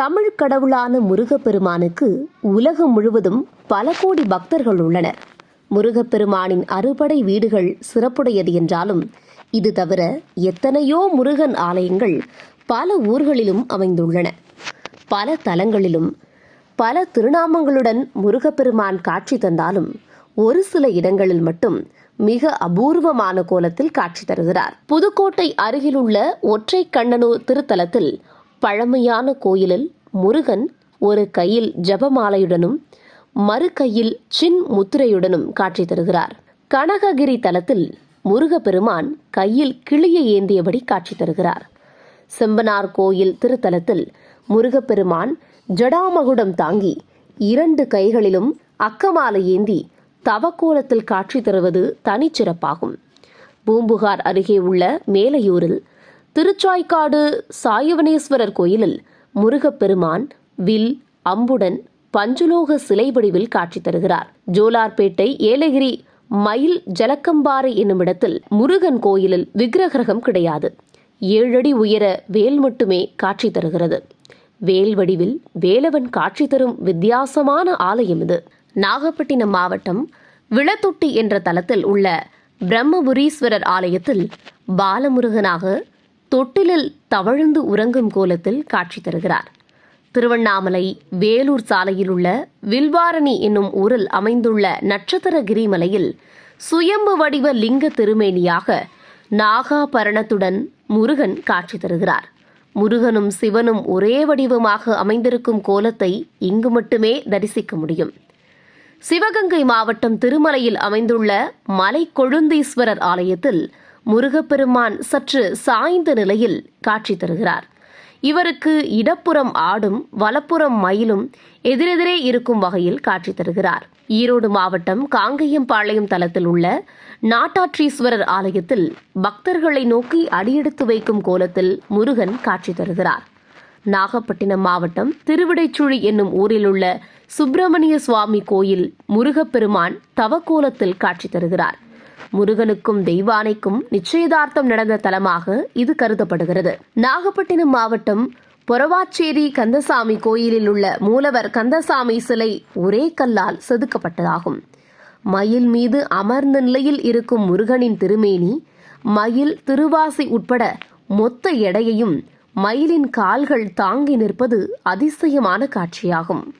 தமிழ் கடவுளான முருகப்பெருமானுக்கு உலகம் முழுவதும் பல கோடி பக்தர்கள் உள்ளனர். முருகப்பெருமானின் அறுபடை வீடுகள் சிறப்புடையது என்றாலும் இது தவிர எத்தனையோ முருகன் ஆலயங்கள் பல ஊர்களிலும் அமைந்துள்ளன. பல தலங்களிலும் பல திருநாமங்களுடன் முருகப்பெருமான் காட்சி தந்தாலும் ஒரு சில இடங்களில் மட்டும் மிக அபூர்வமான கோலத்தில் காட்சி தருகிறார். புதுக்கோட்டை அருகிலுள்ள ஒற்றை கண்ணனூர் திருத்தலத்தில் பழமையான கோயிலில் முருகன் ஒரு கையில் ஜபமாலையுடனும் மறு கையில் சின் முத்திரையுடனும் காட்சி தருகிறார். கனககிரி தலத்தில் முருகப்பெருமான் கையில் கிளியை ஏந்தியபடி காட்சி தருகிறார். செம்பனார் கோயில் திருத்தலத்தில் முருகப்பெருமான் ஜடாமகுடம் தாங்கி இரண்டு கைகளிலும் அக்கமாலை ஏந்தி தவக்கோலத்தில் காட்சி தருவது தனிச்சிறப்பாகும். பூம்புகார் அருகே உள்ள மேலையூரில் திருச்சாய்க்காடு சாயவனேஸ்வரர் கோயிலில் முருகப்பெருமான் வில் அம்புடன் பஞ்சுலோக சிலை வடிவில் காட்சி தருகிறார். ஜோலார்பேட்டை ஏலகிரி மயில் ஜலக்கம்பாறை என்னுமிடத்தில் முருகன் கோயிலில் விக்கிரகம் கிடையாது. ஏழடி உயர வேல் மட்டுமே காட்சி தருகிறது. வேல் வடிவில் வேலவன் காட்சி தரும் வித்தியாசமான ஆலயம் இது. நாகப்பட்டினம் மாவட்டம் விளத்தொட்டி என்ற தலத்தில் உள்ள பிரம்மபுரீஸ்வரர் ஆலயத்தில் பாலமுருகனாக தொட்டிலில் தவழ்ந்து உறங்கும் கோலத்தில் காட்சி தருகிறார். திருவண்ணாமலை வேலூர் சாலையில் உள்ள வில்வாரணி என்னும் ஊரில் அமைந்துள்ள நட்சத்திரகிரி மலையில் சுயம்பு வடிவ லிங்க திருமேனியாக நாகாபரணத்துடன் முருகன் காட்சி தருகிறார். முருகனும் சிவனும் ஒரே வடிவமாக அமைந்திருக்கும் கோலத்தை இங்கு மட்டுமே தரிசிக்க முடியும். சிவகங்கை மாவட்டம் திருமலையில் அமைந்துள்ள மலை கொழுந்தீஸ்வரர் ஆலயத்தில் முருகப்பெருமான் சற்று சாய்ந்த நிலையில் காட்சி தருகிறார். இவருக்கு இடப்புறம் ஆடும் வலப்புறம் மயிலும் எதிரெதிரே இருக்கும் வகையில் காட்சி தருகிறார். ஈரோடு மாவட்டம் காங்கேயம்பாளையம் தலத்தில் உள்ள நாட்டாற்றீஸ்வரர் ஆலயத்தில் பக்தர்களை நோக்கி அடியெடுத்து வைக்கும் கோலத்தில் முருகன் காட்சி தருகிறார். நாகப்பட்டினம் மாவட்டம் திருவிடைச்சுழி என்னும் ஊரில் உள்ள சுப்பிரமணிய சுவாமி கோயில் முருகப்பெருமான் தவக்கோலத்தில் காட்சி தருகிறார். முருகனுக்கும் தெய்வானைக்கும் நிச்சயதார்த்தம் நடந்த தலமாக இது கருதப்படுகிறது. நாகப்பட்டினம் மாவட்டம் பொறவாச்சேரி கந்தசாமி கோயிலில் உள்ள மூலவர் கந்தசாமி சிலை ஒரே கல்லால் செதுக்கப்பட்டதாகும். மயில் மீது அமர்ந்த நிலையில் இருக்கும் முருகனின் திருமேனி மயில் திருவாசி உட்பட மொத்த எடையையும் மயிலின் கால்கள் தாங்கி நிற்பது அதிசயமான காட்சியாகும்.